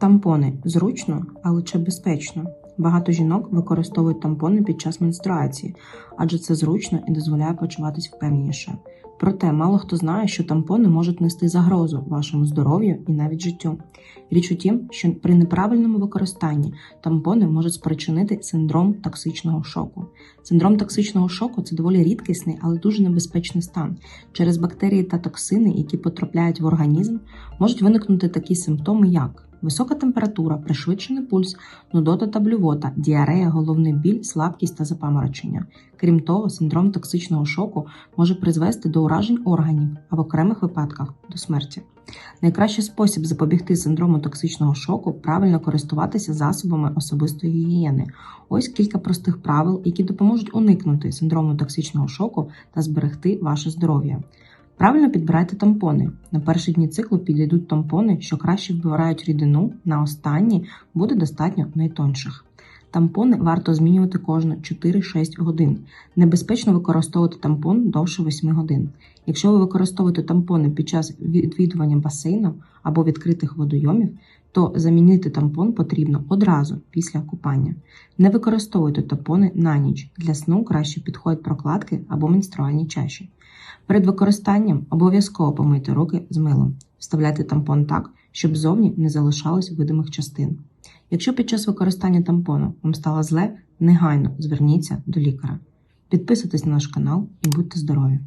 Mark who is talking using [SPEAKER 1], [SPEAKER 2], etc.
[SPEAKER 1] Тампони зручно, але чи безпечно? Багато жінок використовують тампони під час менструації, адже це зручно і дозволяє почуватись впевненіше. Проте мало хто знає, що тампони можуть нести загрозу вашому здоров'ю і навіть життю. Річ у тім, що при неправильному використанні тампони можуть спричинити синдром токсичного шоку. Синдром токсичного шоку це доволі рідкісний, але дуже небезпечний стан. Через бактерії та токсини, які потрапляють в організм, можуть виникнути такі симптоми, як висока температура, пришвидшений пульс, нудота та блювота, діарея, головний біль, слабкість та запаморочення. Крім того, синдром токсичного шоку може призвести до уражень органів, а в окремих випадках до смерті. Найкращий спосіб запобігти синдрому токсичного шоку правильно користуватися засобами особистої гігієни. Ось кілька простих правил, які допоможуть уникнути синдрому токсичного шоку та зберегти ваше здоров'я. Правильно підбирайте тампони. На перші дні циклу підійдуть тампони, що краще вбирають рідину, на останні буде достатньо найтонших. Тампони варто змінювати кожні 4-6 годин. Небезпечно використовувати тампон довше 8 годин. Якщо ви використовуєте тампони під час відвідування басейну або відкритих водойомів, то замінити тампон потрібно одразу після купання. Не використовуйте тампони на ніч. Для сну краще підходять прокладки або менструальні чаші. Перед використанням обов'язково помийте руки з милом. Вставляйте тампон так, щоб зовні не залишалось видимих частин. Якщо під час використання тампону вам стало зле, негайно зверніться до лікаря. Підписуйтесь на наш канал і будьте здорові!